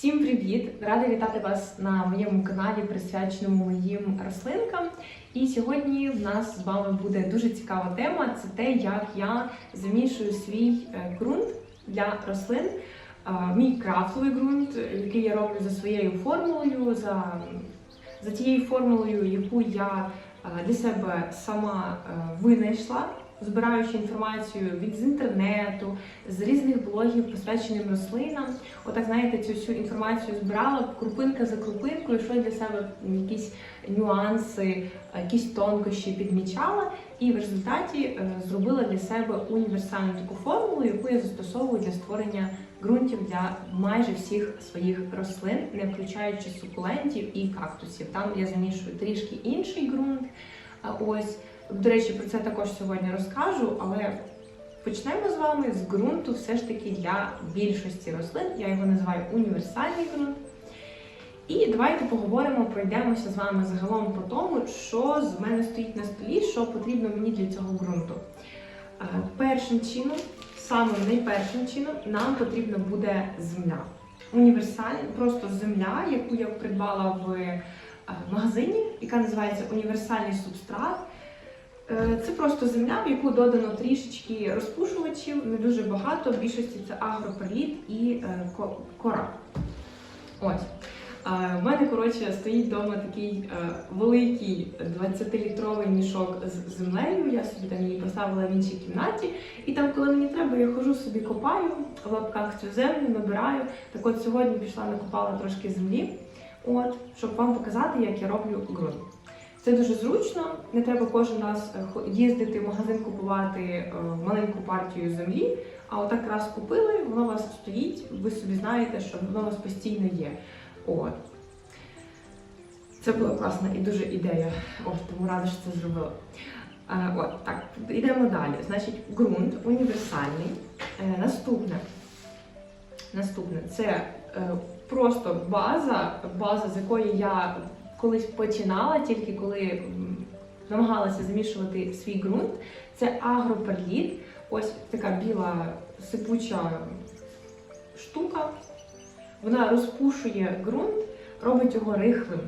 Всім привіт! Рада вітати вас на моєму каналі, присвяченому моїм рослинкам. І сьогодні в нас з вами буде дуже цікава тема: це те, як я замішую свій е, ґрунт для рослин. Мій крафтовий ґрунт, який я роблю за своєю формулою, за, за тією формулою, яку я е, для себе сама е, винайшла, збираючи інформацію від з інтернету, з різних блогів, посвяченим рослинам. Отак, знаєте, цю всю інформацію збирала крупинка за крупинкою, що для себе якісь нюанси, якісь тонкощі підмічала, і в результаті е, зробила для себе універсальну таку формулу, яку я застосовую для створення ґрунтів для майже всіх своїх рослин, не включаючи сукулентів і кактусів. Там я замішую трішки інший ґрунт. Ось, до речі, про це також сьогодні розкажу, але Почнемо з вами з ґрунту, все ж таки для більшості рослин. Я його називаю універсальний ґрунт. І давайте поговоримо, пройдемося з вами загалом по тому, що з мене стоїть на столі, що потрібно мені для цього ґрунту. Е, Першим чином, самим найпершим чином, нам потрібна буде земля. Універсальна, просто земля, яку я придбала в е, магазині, яка називається універсальний субстрат. Е, Це просто земля, в яку додано трішечки розпушувачів, не дуже багато. В більшості це агроперліт і е, кора. Ось. Е, В мене, коротше, стоїть вдома такий е, великий 20-літровий мішок з землею. Я собі там її поставила в іншій кімнаті. І там, коли мені треба, я хожу собі копаю в лапках цю землю, набираю. Так от сьогодні пішла накопала трошки землі, от, щоб вам показати, як я роблю ґрунт. Це дуже зручно, не треба кожен раз е, їздити в магазин купувати е, маленьку партію землі, а отак раз купили, воно у вас стоїть, ви собі знаєте, що воно у вас постійно є. От. Це була класна і дуже ідея. От, тому рада, що це зробила. Е, От, так, йдемо далі. Значить, ґрунт універсальний. Наступне. Наступне це просто база, база, з якої я колись починала, тільки коли намагалася замішувати свій ґрунт. Це агроперліт. Ось така біла сипуча штука. Вона розпушує ґрунт, робить його рихлим.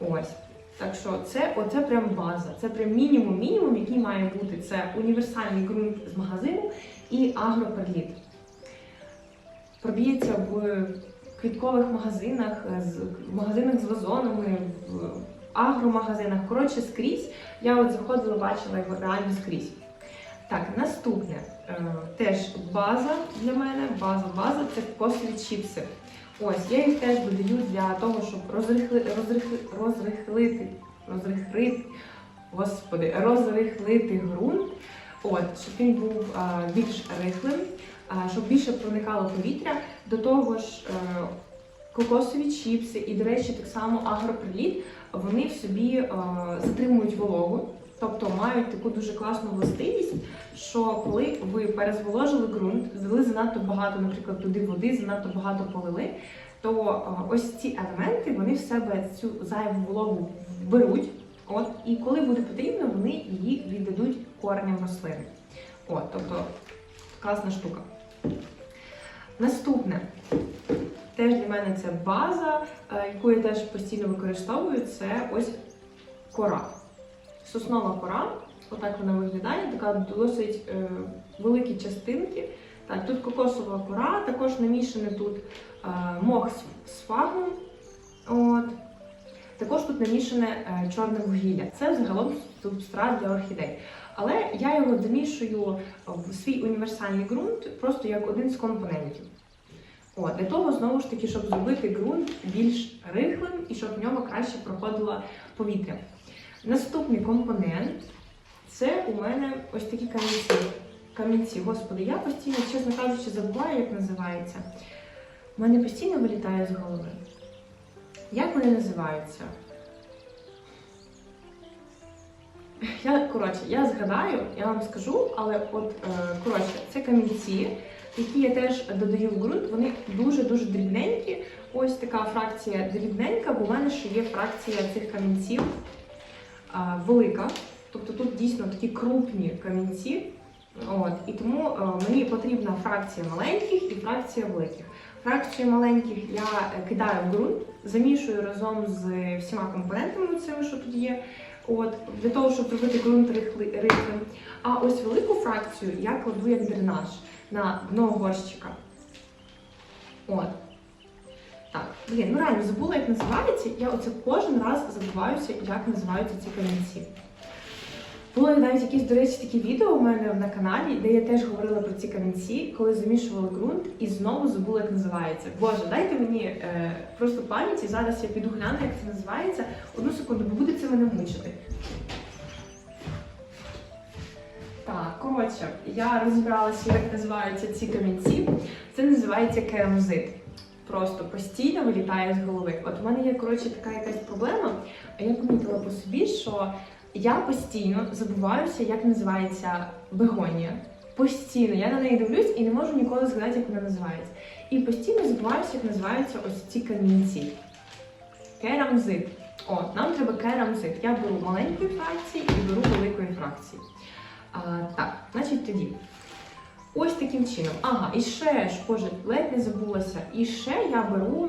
Ось. Так що це оце прям база. Це прям мінімум, мінімум, який має бути. Це універсальний ґрунт з магазину і агроперліт. Проб'ється в квіткових магазинах, з в магазинах з вазонами, в агромагазинах. Коротше, скрізь. Я от заходила, бачила його реально скрізь. Так, наступне е, теж база для мене. База, база це кокосові чіпси. Ось я їх теж додаю для того, щоб розрихли, розрихли, розрихлити, розрихлити, господи, розрихлити ґрунт. От, щоб він був а, більш рихлим, а, щоб більше проникало повітря. До того ж, е, кокосові чіпси і, до речі, так само агроприліт, вони в собі е, затримують вологу, тобто мають таку дуже класну властивість, що коли ви перезволожили ґрунт, залили занадто багато, наприклад, туди води, занадто багато полили, то е, ось ці елементи вони в себе цю зайву вологу вберуть. От, і коли буде потрібно, вони її віддадуть кореням рослини. От, тобто класна штука. Наступне. Теж для мене це база, е, яку я теж постійно використовую, це ось кора. Соснова кора. Отак вона виглядає, така досить е, великі частинки. Так, тут кокосова кора, також намішане тут е, мох з фагом. От. Також тут намішане е, чорне вугілля. Це загалом субстрат для орхідей. Але я його замішую в свій універсальний ґрунт просто як один з компонентів. От, для того, знову ж таки, щоб зробити ґрунт більш рихлим і щоб в ньому краще проходило повітря. Наступний компонент це у мене ось такі камінці. Камінці, господи, я постійно, чесно кажучи, забуваю, як називається. У мене постійно вилітає з голови. Як вони називаються? Я, коротше, я згадаю, я вам скажу, але от, е, коротше, це камінці, які я теж додаю в ґрунт, вони дуже-дуже дрібненькі. Ось така фракція дрібненька, бо в мене ще є фракція цих камінців велика. Тобто тут дійсно такі крупні камінці. От, і тому е, мені потрібна фракція маленьких і фракція великих. Фракцію маленьких я кидаю в ґрунт, замішую разом з всіма компонентами, цими, що тут є. От, для того, щоб зробити ґрунт рихли- рихлим. А ось велику фракцію я кладу як дренаж на дно горщика. От. Так, блін, ну реально забула, як називається. Я оце кожен раз забуваюся, як називаються ці камінці. Було навіть якісь, до речі, такі відео у мене на каналі, де я теж говорила про ці камінці, коли замішувала ґрунт і знову забула, як називається. Боже, дайте мені е, просто пам'ять, і зараз я піду гляну, як це називається. Одну секунду, бо буде це мене мучити. Так, коротше, я розібралася, як називаються ці камінці. Це називається керамзит. Просто постійно вилітає з голови. От у мене є коротше така якась проблема. А я помітила по собі, що я постійно забуваюся, як називається бегонія. Постійно я на неї дивлюсь і не можу ніколи згадати, як вона називається. І постійно забуваюся, як називаються ось ці камінці. Керамзит. О, нам треба керамзит. Я беру маленької фракції і беру великої фракції. А, так, значить тоді. Ось таким чином. Ага, і ще ж, боже, ледь не забулася. І ще я беру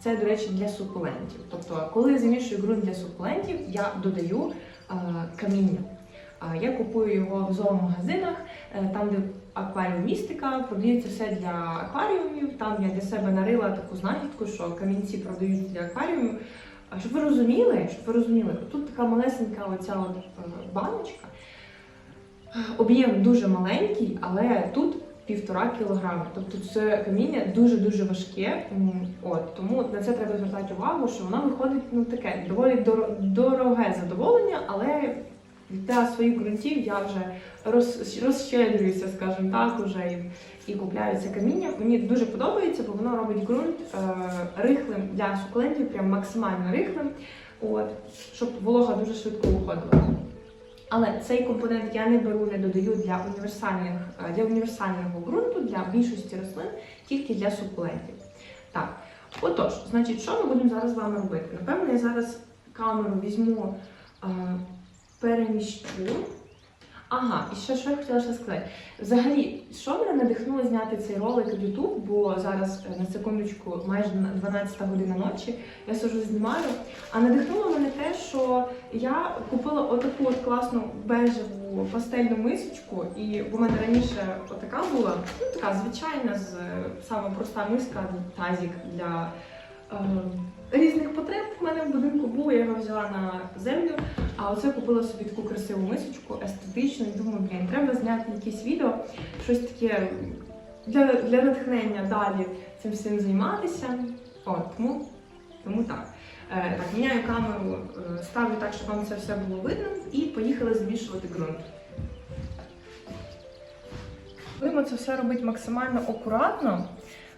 це, до речі, для сукулентів. Тобто, коли замішую ґрунт для сукулентів, я додаю каміння. Я купую його в зоомагазинах, е, там, де акваріумістика, продається все для акваріумів. Там я для себе нарила таку знахідку, що камінці продають для акваріумів. А щоб ви розуміли, щоб ви розуміли, тут така малесенька оця от е, баночка. Об'єм дуже маленький, але тут півтора кілограми. Тобто це каміння дуже-дуже важке. От, тому на це треба звертати увагу, що воно виходить ну, таке доволі доро- дороге задоволення, але для своїх ґрунтів я вже роз, розщедрююся, скажімо так, уже і, і купляю це каміння. Мені дуже подобається, бо воно робить ґрунт е, рихлим для сукулентів, прям максимально рихлим, от, щоб волога дуже швидко уходила. Але цей компонент я не беру, не додаю для універсальних е, для універсального ґрунту, для більшості рослин, тільки для сукулентів. Так, отож, значить, що ми будемо зараз з вами робити? Напевно, я зараз камеру візьму, е, переміщу. Ага, і ще що я хотіла ще сказати. Взагалі, що мене надихнуло зняти цей ролик в YouTube, бо зараз е, на секундочку майже на 12 година ночі я сижу знімаю. А надихнуло мене те, що я купила отаку от класну бежеву пастельну мисочку, і в мене раніше отака була, ну така звичайна, з саме проста миска, тазік для е, різних потреб. В мене в будинку був, я його взяла на землю. А оце купила собі таку красиву мисочку, естетичну, і думаю, блін, треба зняти якесь відео, щось таке для, для натхнення далі цим всім займатися. От, тому, тому так. Е, так, міняю камеру, е, ставлю так, щоб вам це все було видно, і поїхали змішувати ґрунт. Будемо це все робити максимально акуратно,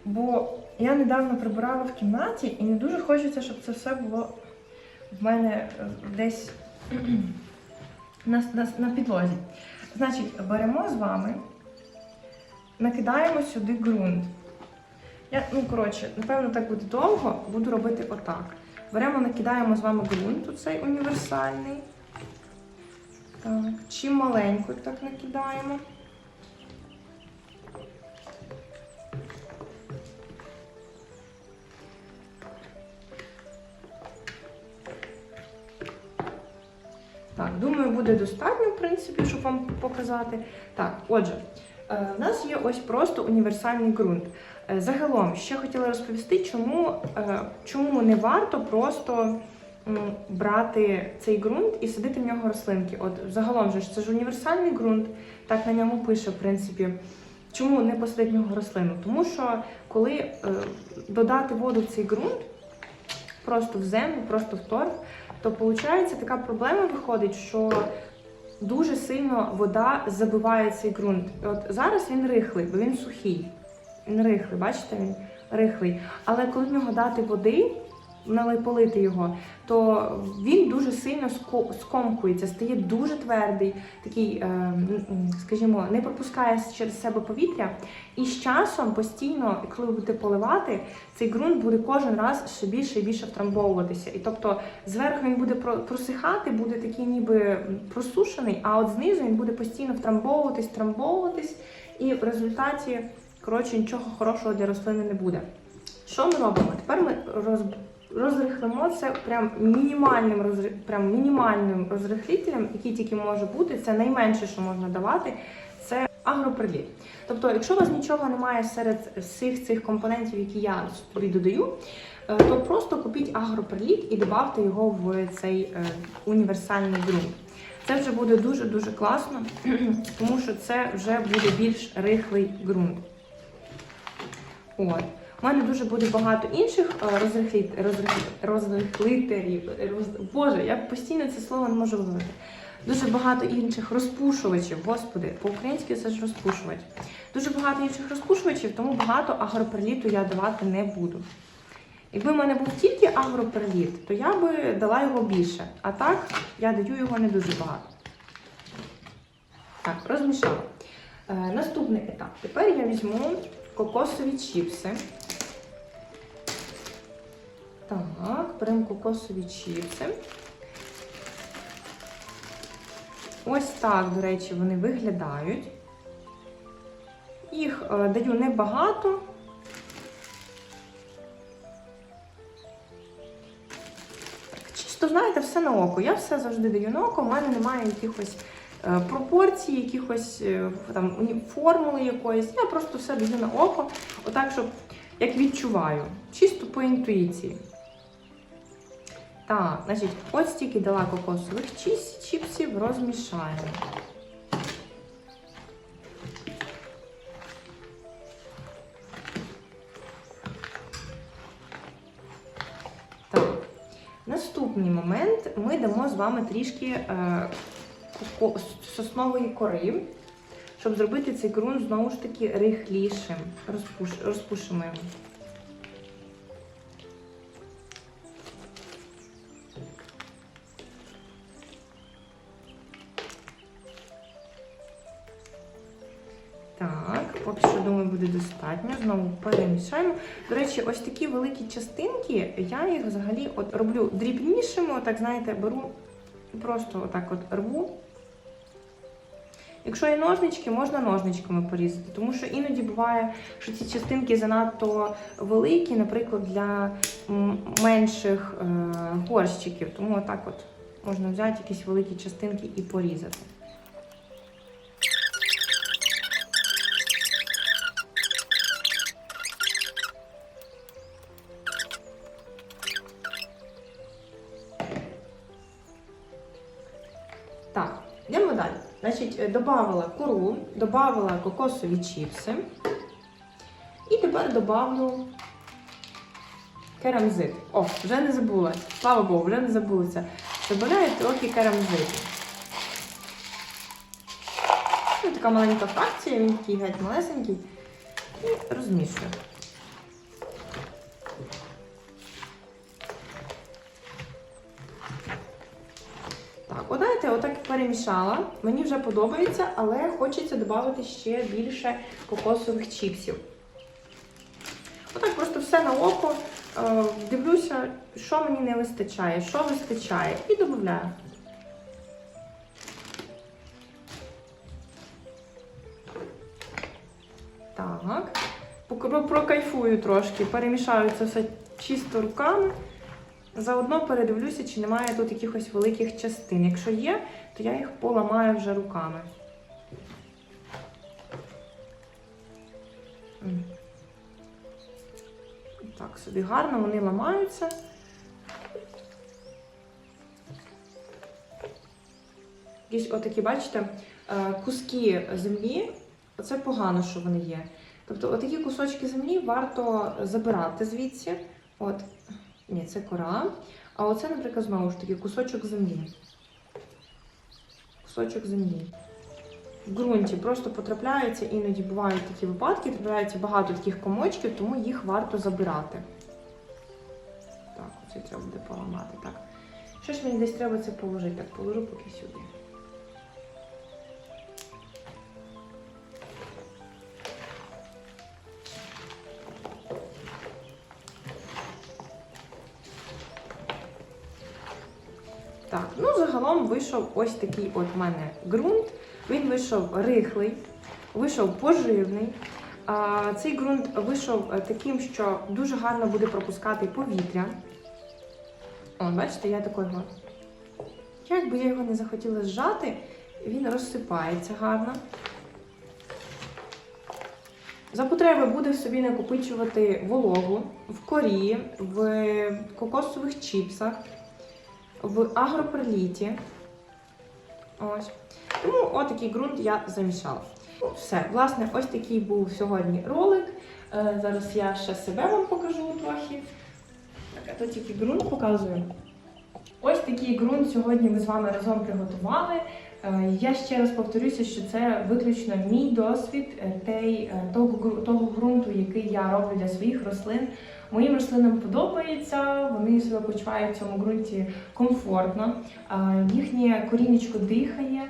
бо я недавно прибирала в кімнаті і не дуже хочеться, щоб це все було в мене е, десь на, на, на підлозі. Значить, беремо з вами, накидаємо сюди ґрунт. Я, ну, коротше, напевно, так буде довго, буду робити отак. Беремо, накидаємо з вами ґрунт, оцей універсальний. Так. Чим маленько так накидаємо. Так, думаю, буде достатньо, в принципі, щоб вам показати. Так, отже, е, в нас є ось просто універсальний ґрунт. Е, Загалом, ще хотіла розповісти, чому, е, чому не варто просто брати цей ґрунт і садити в нього рослинки. От загалом же це ж універсальний ґрунт, так на ньому пише, в принципі. Чому не посадити в нього рослину? Тому що коли додати воду в цей ґрунт, просто в землю, просто в торф, то виходить така проблема виходить, що дуже сильно вода забиває цей ґрунт. От зараз він рихлий, бо він сухий. Він рихлий, бачите, він рихлий. Але коли в нього дати води, полити його, то він дуже сильно скомкується, стає дуже твердий, такий, е, скажімо, не пропускає через себе повітря. І з часом постійно, коли ви будете поливати, цей ґрунт буде кожен раз все більше і більше втрамбовуватися. І тобто зверху він буде просихати, буде такий ніби просушений, а от знизу він буде постійно втрамбовуватись, втрамбовуватись, і в результаті, коротше, нічого хорошого для рослини не буде. Що ми робимо? Тепер ми роз... розрихлимо це прям мінімальним прям мінімальним розрихлителем, який тільки може бути. Це найменше, що можна давати. Це агроприліт. Тобто, якщо у вас нічого немає серед всіх цих компонентів, які я тобі додаю, е, то просто купіть агроприліт і додавте його в цей е, універсальний ґрунт. Це вже буде дуже-дуже класно, тому що це вже буде більш рихлий ґрунт. От. У мене дуже буде багато інших е, розрихлитерів. Роз- Боже, я постійно це слово не можу виговорити. Дуже багато інших розпушувачів, господи, по-українськи це ж розпушувач. Дуже багато інших розпушувачів, тому багато агроперліту я давати не буду. Якби в мене був тільки агроперліт, то я би дала його більше. А так я даю його не дуже багато. Так, розмішала. Е, наступний етап. Тепер я візьму кокосові чіпси. Так, беремо кокосові чіпси. Ось так, до речі, вони виглядають. Їх е, даю небагато. Чисто, знаєте, все на око. Я все завжди даю на око, у мене немає якихось е, пропорцій, якихось е, там формули якоїсь. Я просто все даю на око, отак, щоб як відчуваю, чисто по інтуїції. Так, значить, ось стільки дала кокосових чіпсів, розмішаємо. Так, наступний момент ми дамо з вами трішки е, соснової кори, щоб зробити цей ґрунт знову ж таки рихлішим. Розпуш, розпушимо його. Буде достатньо. Знову перемішаємо. До речі, ось такі великі частинки, я їх взагалі от роблю дрібнішими, отак, знаєте, беру просто отак от рву. Якщо є ножнички, можна ножничками порізати, тому що іноді буває, що ці частинки занадто великі, наприклад, для менших е, горщиків. Тому отак от можна взяти якісь великі частинки і порізати. Так, йдемо далі. Значить, е, додавала кору, додавала кокосові чіпси. І тепер додавлю керамзит. О, вже не забула. Слава Богу, вже не забулася. Добавляю трохи керамзиту. Така маленька фракція, він такий геть малесенький. І розмішую. Так, от знаєте, отак перемішала. Мені вже подобається, але хочеться додати ще більше кокосових чіпсів. Отак просто все на око. е, Дивлюся, що мені не вистачає, що вистачає, і додаю. Так. Прокайфую трошки, перемішаю це все чисто руками. Заодно передивлюся, чи немає тут якихось великих частин. Якщо є, то я їх поламаю вже руками. Так, собі гарно, вони ламаються. Якісь отакі, бачите, е, куски землі. Оце погано, що вони є. Тобто, отакі кусочки землі варто забирати звідси. От, ні, це кора. А оце, наприклад, знову ж таки кусочок землі. Кусочок землі. В ґрунті просто потрапляються, іноді бувають такі випадки, трапляється багато таких комочків, тому їх варто забирати. Так, оце треба буде поламати. Так. Що ж мені десь треба це положити? Так, положу поки сюди. Вийшов ось такий от мене ґрунт. Він вийшов рихлий, вийшов поживний. Цей ґрунт вийшов е, таким, що дуже гарно буде пропускати повітря. О, бачите, я такий його. Як би я його не захотіла зжати, він розсипається гарно. За потреби буде собі накопичувати вологу в корі, в кокосових чіпсах, в агроперліті. Ось. Тому отакий ґрунт я замішала. Ну, все, власне, ось такий був сьогодні ролик. Е, зараз я ще себе вам покажу трохи. Так, а то тільки ґрунт показую. Ось такий ґрунт сьогодні ми з вами разом приготували. Е, Я ще раз повторюся, що це виключно мій досвід е, той, того ґрунту, який я роблю для своїх рослин. Моїм рослинам подобається, вони себе почувають в цьому ґрунті комфортно. Їхнє корінечко дихає,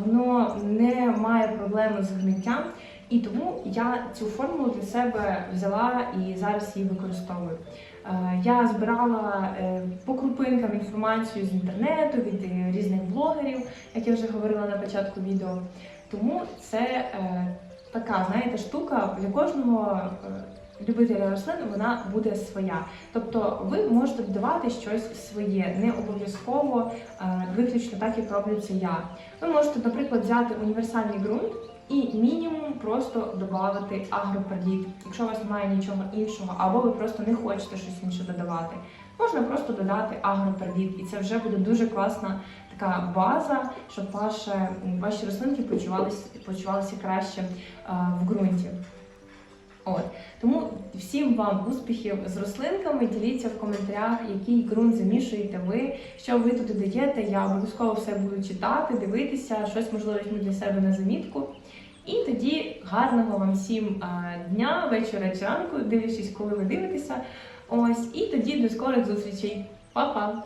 воно не має проблеми з гниттям. І тому я цю формулу для себе взяла і зараз її використовую. Я збирала е, по крупинкам інформацію з інтернету від різних блогерів, як я вже говорила на початку відео. Тому це е, така, знаєте, штука для кожного е, любителя рослин вона буде своя. Тобто ви можете додавати щось своє, не обов'язково е, виключно так, як роблю це я. Ви можете, наприклад, взяти універсальний ґрунт і мінімум просто додати агроперліт. Якщо у вас немає нічого іншого, або ви просто не хочете щось інше додавати, можна просто додати агроперліт, і це вже буде дуже класна така база, щоб ваше, ваші рослинки почувалися, почувалися краще е, в ґрунті. От. Тому всім вам успіхів з рослинками. Діліться в коментарях, який ґрунт замішуєте ви, що ви туди даєте. Я обов'язково все буду читати, дивитися, щось можливо візьму для себе на замітку. І тоді гарного вам всім е, дня, вечора чи ранку, дивлячись, коли ви дивитеся. Ось, і тоді до скорих зустрічей. Па-па!